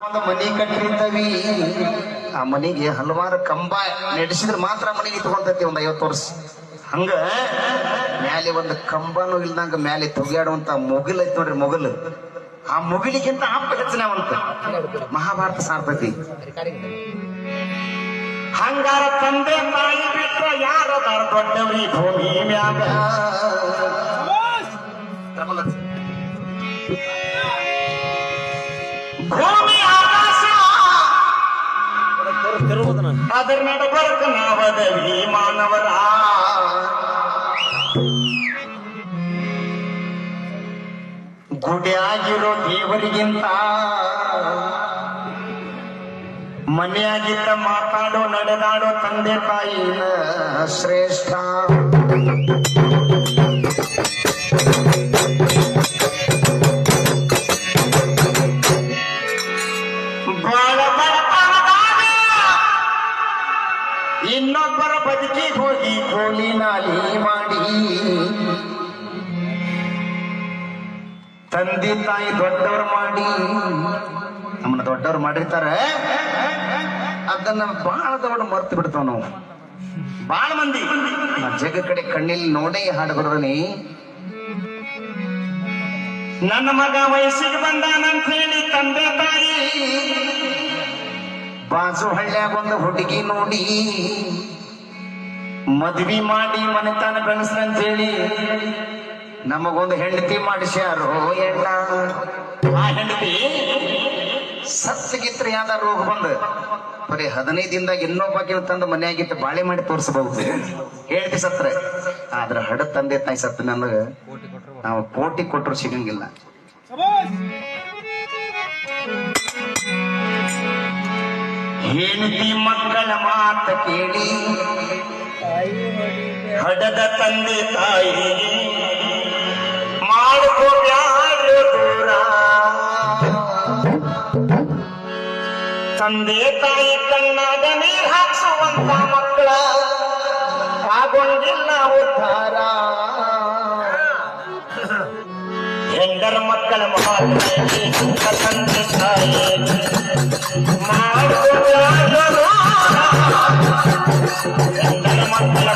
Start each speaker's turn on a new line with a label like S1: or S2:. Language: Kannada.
S1: ಒಂದು ಮನಿ ಕಟ್ಟಿರ್ತವಿ. ಆ ಮನಿಗೆ ಹಲವಾರು ಕಂಬ ನಡೆಸಿದ್ರೆ ಮಾತ್ರ ಮನೆಗೆ ಇಟ್ಕೊಂತೈತಿ ಒಂದ್ ಐವತ್ತು ವರ್ಷ. ಹಂಗ ಮ್ಯಾಲೆ ಒಂದು ಕಂಬನು ಇಲ್ದಂಗ ಮ್ಯಾಲೆ ತುಗಿಯಾಡುವಂತ ಮುಗಿಲ್ ಐತಿ ನೋಡ್ರಿ ಮುಗಿಲ್ ಆ ಮುಗಿಲಿಗಿಂತ ಅಪ್ಪ ಹೆಚ್ಚಿನವಂತ. ಮಹಾಭಾರತ ಸಾರ್ತೈತಿ. ಹಂಗಾರ ತಂದೆ ತಾಯಿ ಬಿಟ್ರ ಯಾರ ದೊಡ್ಡವ್ರಿ? ಭೂಮಿ ಮ್ಯಾಗ. ಅದರ ಗುಡಿಯಾಗಿರೋ ದೇವರಿಗಿಂತ ಮನೆಯಾಗಿದ್ದ ಮಾತಾಡೋ ನಡೆದಾಡೋ ತಂದೆ ತಾಯಿನ ಶ್ರೇಷ್ಠ. ಬಾಳ ಬಡತನದಾಗ ಇನ್ನೊಬ್ಬರ ಬದುಕಿ ಹೋಗಿ ಕೋಲಿ ನಾಲಿ ಮಾಡಿ. ತಂದೆ ತಾಯಿ ದೊಡ್ಡವ್ರು ಮಾಡಿ. ನಮ್ಮನ್ನ ದೊಡ್ಡವ್ರು ಮಾಡಿರ್ತಾರೆ. ಅದನ್ನ ಬಹಳ ದೊಡ್ಡ ಮರ್ತು ಬಿಡ್ತಾವ ನಾವು. ಬಹಳ ಮಂದಿ. ಜಗ ಕಡೆ ಕಣ್ಣಿಲ್ಲಿ ನೋಡೇ ಹಾಡು ಬರೋದನಿ ನನ್ನ ಮಗ ವಯಸ್ಸಿಗೆ ಬಂದಾನಂತ ಹೇಳಿ ತಂದೆ ತಾಯಿ ಬಾಜು ಹಳ್ಳ್ಯಾಗ ಒಂದು ಹುಡುಗಿ ನೋಡಿ, ಮದ್ವಿ ಮಾಡಿ ಮನೆತನ ಹೇಳಿ ನಮಗೊಂದು ಹೆಂಡತಿ ಮಾಡಿಸ್ಯಾರೋ ಎಣ್ಣ? ಆ ಹೆಂಡತಿ ಸತ್ತಗಿತ್ರ ಯಾವ್ದ ರೋಗ ಬಂದ. ಬರೀ ಹದಿನೈದು ದಿನದಾಗ ಇನ್ನೊಬ್ಬಾಕಿ ತಂದು ಮನೆಯಾಗಿತ್ತು ಬಾಳೆ ಮಾಡಿ ತೋರಿಸಬಹುದು ಹೇಳ್ತಿ ಸತ್ರ. ಆದ್ರ ಹಡ ತಂದೆ ತಾಯಿ ಸತ್ತ ನನಗ ನಾವು ಕೋಟಿ ಕೊಟ್ಟರು ಸಿಗಂಗಿಲ್ಲ. ಹೆಂಡತಿ ಮಕ್ಕಳ ಮಾತು ಕೇಳಿ. ಹಡದ ತಂದೆ ತಾಯಿ ಮಾಡ್ಕೋಬ್ಯಾರ ತಂದೆ ತಾಯಿ ಕಣ್ಣಾಗ ನೀರ್ ಹಾಕ್ಸುವಂತ ಮಕ್ಕಳ ಆಗೊಂಡಿಲ್ಲ ಉದ್ಧಾರ. ಹೆಂಡರ ಮಕ್ಕಳ ಮಾತು ತಂದೆ ತಾಯಿ. ದೂರ. மங்கள